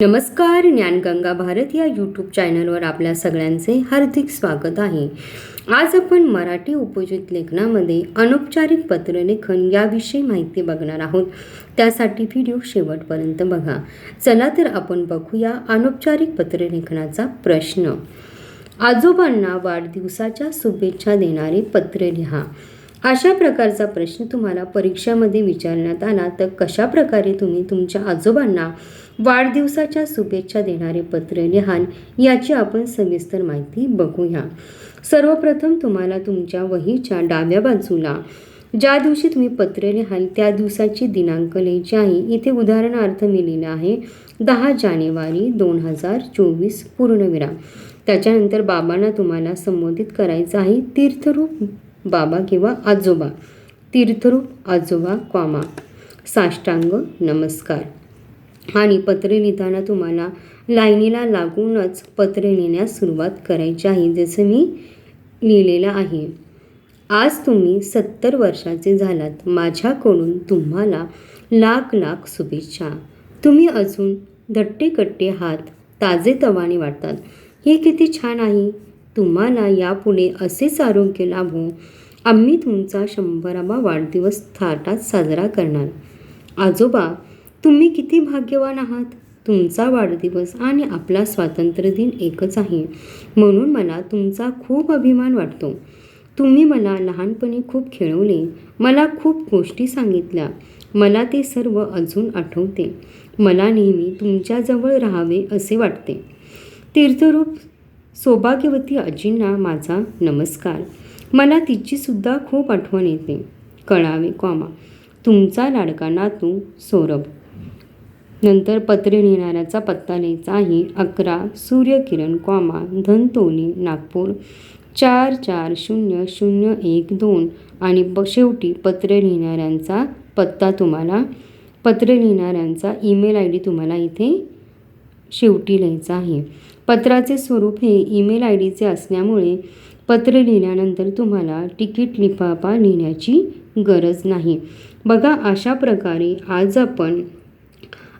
नमस्कार ज्ञानगंगा भारत या यूट्यूब चॅनलवर आपल्या सगळ्यांचे हार्दिक स्वागत आहे. आज आपण मराठी उपजित लेखनामध्ये अनौपचारिक पत्रलेखन याविषयी माहिती बघणार आहोत. त्यासाठी व्हिडिओ शेवटपर्यंत बघा. चला तर आपण बघूया अनौपचारिक पत्रलेखनाचा प्रश्न. आजोबांना वाढदिवसाच्या शुभेच्छा देणारे पत्र लिहा. अशा प्रकारचा प्रश्न तुम्हाला परीक्षामध्ये विचारण्यात आला तर कशा प्रकारे तुम्ही तुमच्या आजोबांना वाढदिवसाच्या शुभेच्छा देणारे पत्र लिहाल याची आपण सविस्तर माहिती बघूया. सर्वप्रथम तुम्हाला तुमच्या वहीच्या डाव्या बाजूला ज्या दिवशी तुम्ही पत्र लिहाल त्या दिवसाची दिनांक लिहायची आहे इथे उदाहरणार्थ मी लिहिलं आहे दहा जानेवारी दोन हजार चोवीस पूर्णविराम. त्याच्यानंतर बाबांना तुम्हाला संबोधित करायचं आहे तीर्थरूप बाबा किंवा आजोबा. तीर्थरूप आजोबा क्वामा. साष्टांग नमस्कार. आणि पत्रे लिहिताना तुम्हाला लाईनीला लागूनच पत्रे लिहिण्यास सुरुवात करायची आहे जसं मी लिहिलेलं आहे. आज तुम्ही सत्तर वर्षाचे झालात. माझ्याकडून तुम्हाला लाख लाख शुभेच्छा. तुम्ही अजून धट्टेकट्टे हात ताजेतवाने वाटतात हे किती छान आहे. तुम्हाला यापुढे असेच आरोग्य लाभो. आम्ही तुमचा शंभरावा वाढदिवस थाटात साजरा करणार. आजोबा तुम्ही किती भाग्यवान आहात? तुमचा वाढदिवस आणि आपला स्वातंत्र्य दिन एकच आहे. म्हणून मला तुमचा खूप अभिमान वाटतो. तुम्ही मला लहानपणी खूप खेळवले. मला खूप गोष्टी सांगितल्या. मला ते सर्व अजून आठवते. मला नेहमी तुमच्याजवळ राहावे असे वाटते. तीर्थरूप सौभाग्यवती आजींना माझा नमस्कार. मला तिचीसुद्धा खूप आठवण येते. कळावे कॉमा. तुमचा लाडका नातू सौरभ. नंतर पत्रे लिहिणाऱ्याचा पत्ता लिहायचा आहे अकरा सूर्यकिरण कॉमा धनतोली नागपूर चार चार शून्य शून्य एक दोन आणि ब शेवटी पत्रे लिहिणाऱ्यांचा पत्ता तुम्हाला पत्रे लिहिणाऱ्यांचा ईमेल आय डी तुम्हाला इथे शेवटी लिहायचा आहे. पत्राचे स्वरूप हे ईमेल आय डीचे असल्यामुळे पत्र लिहिल्यानंतर तुम्हाला तिकीट लिफाफा लिहिण्याची गरज नाही. बघा अशा प्रकारे आज आपण